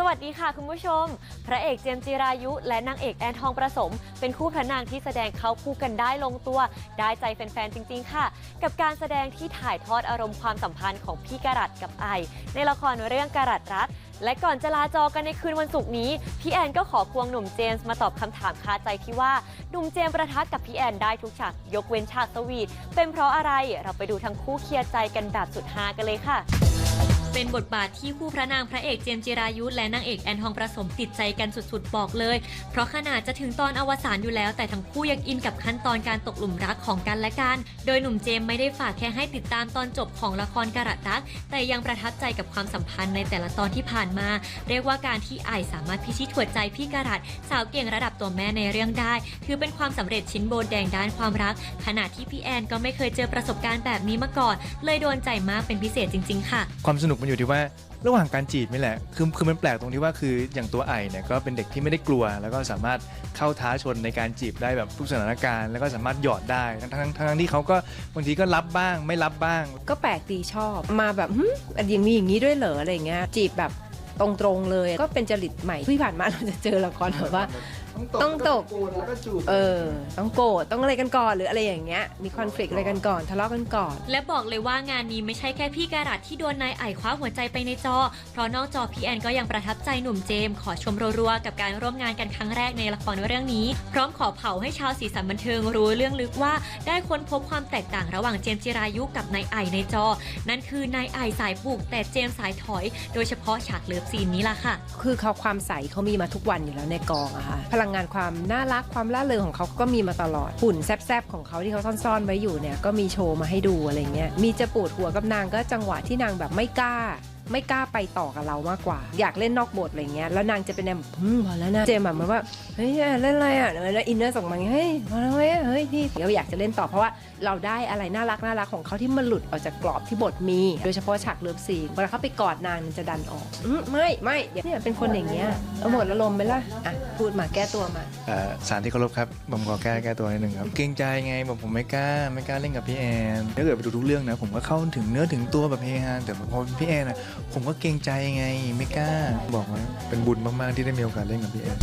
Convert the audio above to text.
สวัสดีค่ะคุณผู้ชม พระเอกเจมส์จิรายุ และนางเอกแอนทองประสม เป็นคู่พระนางที่แสดงเข้าคู่กันได้ลงตัว ได้ใจแฟนๆ จริง ๆ ค่ะ กับการแสดงที่ถ่ายทอดอารมณ์ความสัมพันธ์ของพี่การัตกับไอ ในละครเรื่องการัตรักและก่อนจะลาจอกันในคืนวันศุกร์นี้ พี่แอนก็ขอควงหนุ่มเจมส์มาตอบคำถามคาใจที่ว่า หนุ่มเจมส์ประทักกับพี่แอนได้ทุกฉากยกเว้นฉากสวีทเป็นเพราะอะไรเราไปดูทั้งคู่เคลียร์ใจกันแบบสุดฮากันเลยค่ะ เป็นบทบาทที่คู่พระนางพระเอกเจมส์จิรายุและนางเอกแอนทองประสมติดใจกันสุดๆ บอกเลย เพราะขนาดจะถึงตอนอวสานอยู่แล้ว แต่ทั้งคู่ยังอินกับขั้นตอนการตกหลุมรักของกันและกัน โดยหนุ่มเจมส์ไม่ได้ฝากแค่ให้ติดตามตอนจบของละครการัตรัก แต่ยังประทับใจกับความสัมพันธ์ในแต่ละตอนที่ผ่านมา เรียกว่าการที่ไอสามารถพิชิตหัวใจพี่การัตสาวเก่งระดับตัวแม่ในเรื่องได้ ถือเป็นความสำเร็จชิ้นโบนแดงด้านความรัก ขณะที่พี่แอนก็ไม่เคยเจอประสบการณ์แบบนี้มาก่อน เลยโดนใจมากเป็นพิเศษจริง ๆ ค่ะ ความสนุกมันอยู่ที่ว่าระหว่างการจีบนี่แหละคือคือมันแปลกตรงที่ว่าคืออย่างตัวไอเนี่ยก็เป็นเด็กที่ไม่ได้กลัว แล้วก็สามารถเข้าท้าชนในการจีบได้แบบทุกสถานการณ์แล้วก็สามารถหยอดได้ทั้งทั้งทั้งที่เขาก็บางทีก็รับบ้าง ไม่รับบ้าง ก็แปลกดีชอบมาแบบหึอันยังมีอย่างนี้ด้วยเหรออะไรเงี้ยจีบแบบตรงๆเลยก็เป็นจริตใหม่ที่ผ่านมาเราจะเจอละครแบบว่า ต้องตกเออ ต้องโกรธต้องอะไรกันก่อนหรืออะไรอย่างเงี้ย มีคอน FLICT อะไรกันก่อน ทะเลาะกันก่อน และบอกเลยว่างานนี้ไม่ใช่แค่พี่การัตที่โดนนายไอ่คว้าหัวใจไปในจอ เพราะนอกจอพี่แอนก็ยังประทับใจหนุ่มเจมส์ขอชมรัวๆกับการร่วมงานกันครั้งแรกในละครเรื่องนี้ พร้อมขอเผาให้ชาวสีสันบันเทิงรู้เรื่องลึกว่า ได้ค้นพบความแตกต่างระหว่างเจมส์จิรายุกับนายไอ่ในจอ นั่นคือนายไอ่สายบุกแต่เจมส์สายถอย โดยเฉพาะฉากเลิฟซีนนี้ล่ะค่ะ คือเขาความใสเขามีมาทุกวันอยู่แล้วในกองอะค่ะพลังงานความน่ารักความล่าเริงของเขาก็มีมาตลอดหุ่นแซบๆของเขาที่เขาซ่อนๆไว้อยู่เนี่ยก็มีโชว์มาให้ดูอะไรเงี้ยมีจะปวดหัวกับนางก็จังหวะที่นางแบบไม่กล้า ไม่กล้าไปต่อกับเรามากกว่า อยากเล่นนอกบทอะไรเงี้ยแล้วนางจะเป็นแนวแบบอืมพอแล้วนะเจมส์แบบเหมือนว่าเฮ้ยเล่นอะไรอะแล้วอินเนอร์ส่งมาเฮ้ยพอแล้วเว้ยเฮ้ยพี่เราอยากจะเล่นต่อเพราะว่าเราได้อะไรน่ารักน่ารักของเขาที่มันหลุดออกจากกรอบที่บทมี โดยเฉพาะฉากเลิฟซีนเวลาเขาไปกอดนางมันจะดันออกอืมไม่ไม่เดี๋ยวเนี่ยเป็นคนอย่างเงี้ยเอาหมดอารมณ์ไปละอะพูดมาแก้ตัวมา เอ่อสารที่เคารพครับผมขอแก้แก้ตัวนิดนึงครับเกรงใจไงบอกผมไม่กล้าไม่กล้าเล่นกับพี่แอนถ้าเกิดไปดูทุกเรื่องนะผมก็เข้าถึงเนื้อถึงตัวแบบเฮฮาแต่พอพี่แอนนะผมก็เกรงใจไงไม่กล้าบอกว่าเป็นบุญมาก ๆ ที่ได้มีโอกาสเล่นกับพี่แอน